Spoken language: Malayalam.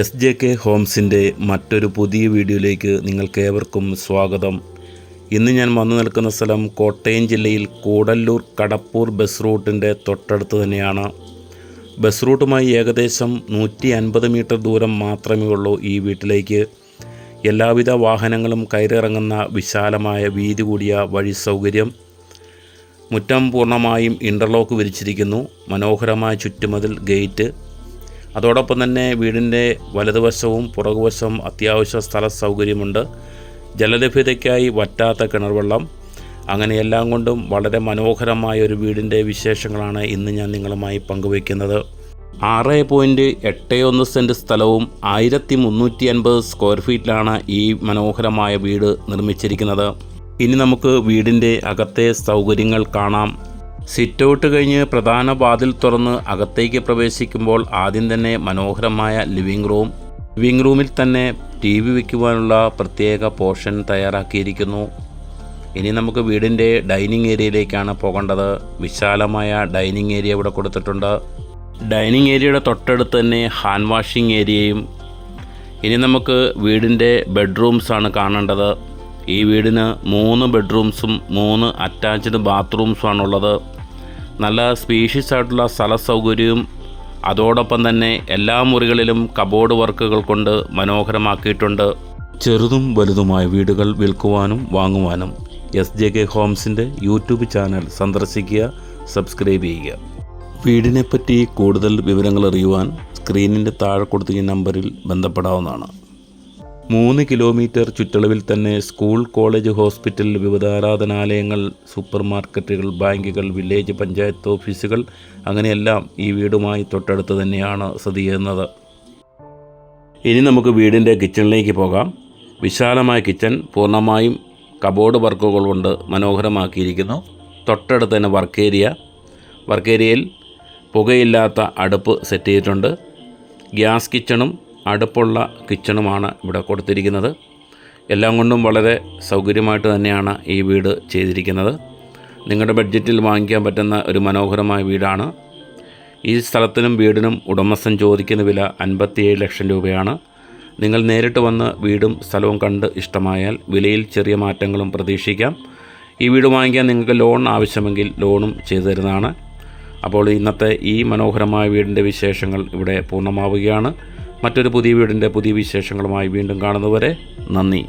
എസ് ജെ കെ ഹോംസിന്റെ മറ്റൊരു പുതിയ വീഡിയോയിലേക്ക് നിങ്ങൾക്കേവർക്കും സ്വാഗതം. ഇന്ന് ഞാൻ വന്നു നിൽക്കുന്ന സ്ഥലം കോട്ടയം ജില്ലയിൽ കൂടല്ലൂർ കടപ്പൂർ ബസ് റൂട്ടിന്റെ തൊട്ടടുത്ത് തന്നെയാണ്. ബസ് റൂട്ടുമായി ഏകദേശം നൂറ്റി അൻപത് മീറ്റർ ദൂരം മാത്രമേ ഉള്ളൂ ഈ വീട്ടിലേക്ക്. എല്ലാവിധ വാഹനങ്ങളും കയറിറങ്ങുന്ന വിശാലമായ വീതി കൂടിയ വഴി സൗകര്യം മുറ്റം പൂർണമായും ഇന്റർലോക്ക് വിരിച്ചിരിക്കുന്നു. മനോഹരമായ ചുറ്റുമതിൽ ഗേറ്റ് അതോടൊപ്പം തന്നെ വീടിന്റെ വലതുവശവും പുറകുവശവും അത്യാവശ്യ സ്ഥല സൗകര്യമുണ്ട് ജലലഭ്യതയ്ക്കായി വറ്റാത്ത കിണർവെള്ളം. അങ്ങനെ എല്ലാം കൊണ്ടും വളരെ മനോഹരമായ ഒരു വീടിന്റെ വിശേഷങ്ങളാണ് ഇന്ന് ഞാൻ നിങ്ങളുമായി പങ്കുവയ്ക്കുന്നത്. ആറ് പോയിന്റ് എട്ട് ഒന്ന് സെന്റ് സ്ഥലവും ആയിരത്തി മുന്നൂറ്റി അൻപത് സ്ക്വയർ ഫീറ്റിലാണ് ഈ മനോഹരമായ വീട് നിർമ്മിച്ചിരിക്കുന്നത്. ഇനി നമുക്ക് വീടിന്റെ അകത്തെ സൗകര്യങ്ങൾ കാണാം. സിറ്റ് ഔട്ട് കഴിഞ്ഞ് പ്രധാന വാതിൽ തുറന്ന് അകത്തേക്ക് പ്രവേശിക്കുമ്പോൾ ആദ്യം തന്നെ മനോഹരമായ ലിവിംഗ് റൂം. ലിവിംഗ് റൂമിൽ തന്നെ ടി വി വയ്ക്കുവാനുള്ള പ്രത്യേക പോർഷൻ തയ്യാറാക്കിയിരിക്കുന്നു. ഇനി നമുക്ക് വീടിന്റെ ഡൈനിങ് ഏരിയയിലേക്കാണ് പോകേണ്ടത്. വിശാലമായ ഡൈനിങ് ഏരിയ ഇവിടെ കൊടുത്തിട്ടുണ്ട്. ഡൈനിങ് ഏരിയയുടെ തൊട്ടടുത്ത് തന്നെ ഹാൻഡ് വാഷിംഗ് ഏരിയയും. ഇനി നമുക്ക് വീടിന്റെ ബെഡ്റൂംസാണ് കാണേണ്ടത്. ഈ വീടിന് മൂന്ന് ബെഡ്റൂംസും മൂന്ന് അറ്റാച്ച്ഡ് ബാത്റൂംസുമാണുള്ളത് നല്ല സ്പീഷ്യസ് ആയിട്ടുള്ള സ്ഥല സൗകര്യവും അതോടൊപ്പം തന്നെ എല്ലാ മുറികളിലും കബോർഡ് വർക്കുകൾ കൊണ്ട് മനോഹരമാക്കിയിട്ടുണ്ട്. ചെറുതും വലുതുമായ വീടുകൾ വിൽക്കുവാനും വാങ്ങുവാനും എസ് ജെ കെ ഹോംസിന്റെ യൂട്യൂബ് ചാനൽ സന്ദർശിക്കുക സബ്സ്ക്രൈബ് ചെയ്യുക. വീടിനെപ്പറ്റി കൂടുതൽ വിവരങ്ങൾ അറിയുവാൻ സ്ക്രീനിന്റെ താഴെ കൊടുത്ത നമ്പറിൽ ബന്ധപ്പെടാവുന്നതാണ്. മൂന്ന് കിലോമീറ്റർ ചുറ്റളവിൽ തന്നെ സ്കൂൾ കോളേജ് ഹോസ്പിറ്റൽ വിവിധ ആരാധനാലയങ്ങൾ സൂപ്പർ മാർക്കറ്റുകൾ ബാങ്കുകൾ വില്ലേജ് പഞ്ചായത്ത് ഓഫീസുകൾ അങ്ങനെയെല്ലാം ഈ വീടുമായി തൊട്ടടുത്ത് തന്നെയാണ് സ്ഥിതി ചെയ്യുന്നത്. ഇനി നമുക്ക് വീടിന്റെ കിച്ചണിലേക്ക് പോകാം. വിശാലമായ കിച്ചൺ പൂർണമായും കബോർഡ് വർക്കുകൾ കൊണ്ട് മനോഹരമാക്കിയിരിക്കുന്നു. തൊട്ടടുത്ത് തന്നെ വർക്ക് ഏരിയ. വർക്ക് ഏരിയയിൽ പുകയില്ലാത്ത അടുപ്പ് സെറ്റ് ചെയ്തിട്ടുണ്ട്. ഗ്യാസ് കിച്ചണും അടുപ്പുള്ള കിച്ചണുമാണ് ഇവിടെ കൊടുത്തിരിക്കുന്നത്. എല്ലാം കൊണ്ടും വളരെ സൗകര്യമായിട്ട് തന്നെയാണ് ഈ വീട് ചെയ്തിരിക്കുന്നത്. നിങ്ങളുടെ ബഡ്ജറ്റിൽ വാങ്ങിക്കാൻ പറ്റുന്ന ഒരു മനോഹരമായ വീടാണ്. ഈ സ്ഥലത്തിനും വീടിനും ഉടമസ്ഥൻ ചോദിക്കുന്ന വില അൻപത്തിയേഴ് ലക്ഷം രൂപയാണ്. നിങ്ങൾ നേരിട്ട് വന്ന് വീടും സ്ഥലവും കണ്ട് ഇഷ്ടമായാൽ വിലയിൽ ചെറിയ മാറ്റങ്ങളും പ്രതീക്ഷിക്കാം. ഈ വീട് വാങ്ങിക്കാൻ നിങ്ങൾക്ക് ലോൺ ആവശ്യമെങ്കിൽ ലോണും ചെയ്തു തരുന്നതാണ്. അപ്പോൾ ഇന്നത്തെ ഈ മനോഹരമായ വീടിന്റെ വിശേഷങ്ങൾ ഇവിടെ പൂർണമാവുകയാണ്. മറ്റൊരു പുതിയ വീടിന്റെ പുതിയ വിശേഷങ്ങളുമായി വീണ്ടും കാണുന്നവരെ നന്ദി